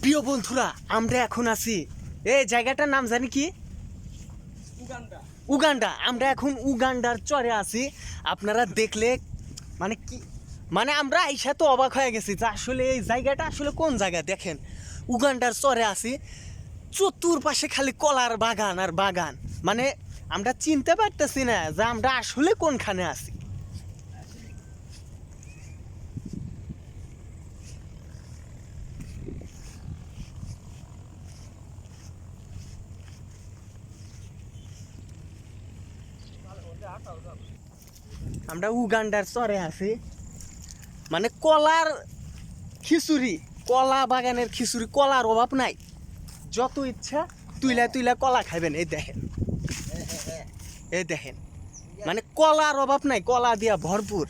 প্রিয় বন্ধুরা আমরা এখন আছি। এই জায়গাটার নাম জানি কি? উগান্ডা। আমরা এখন উগান্ডার চরে আছি। আপনারা দেখলে মানে কি মানে আমরা আইসা তো অবাক হয়ে গেছি যে আসলে এই জায়গাটা আসলে কোন জায়গা? দেখেন উগান্ডার চরে আছি। চতুর্পাশে খালি কলার বাগান আর বাগান। মানে আমরা চিনতে পারতেছি না যে আমরা আসলে কোনখানে আছি। আমরা উগান্ডার চরে আছি। মানে কলার খিচুড়ি, কলা বাগানের খিচুড়ি, কলার অভাব নাই। যত ইচ্ছা তুইলা তুইলা কলা খাইবেন, এই দেখেন। এই দেখেন। মানে কলার অভাব নাই, কলা দিয়া ভরপুর।